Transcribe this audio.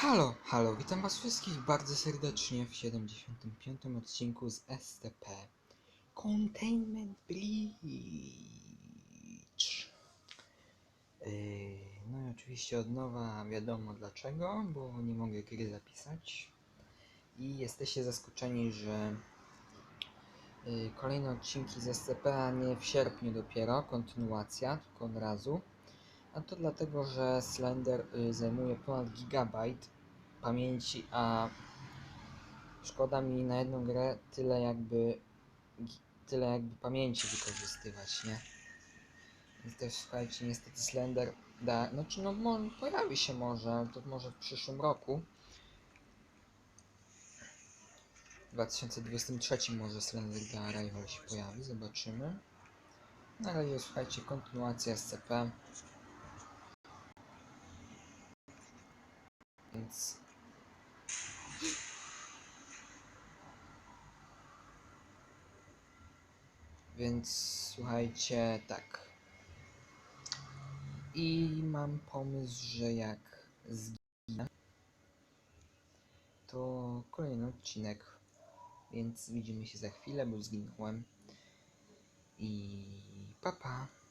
Halo, halo, witam was wszystkich bardzo serdecznie w 75. odcinku z STP Containment Breach. Yy, no i oczywiście od nowa wiadomo dlaczego, bo nie mogę gry zapisać. I jesteście zaskoczeni, że yy, kolejne odcinki z SCP, a nie w sierpniu dopiero, kontynuacja, tylko od razu. A to dlatego, że Slender y, zajmuje ponad gigabajt pamięci, a szkoda mi na jedną grę tyle jakby tyle jakby pamięci wykorzystywać, nie? Więc też słuchajcie, niestety Slender da, znaczy no mo, pojawi się może, to może w przyszłym roku. W 2023 może Slender The Arrival się pojawi, zobaczymy. Na razie słuchajcie, kontynuacja SCP. Więc Więc słuchajcie, tak. I mam pomysł, że jak zginę, to kolejny odcinek. Więc widzimy się za chwilę, bo zginąłem. I papa. Pa.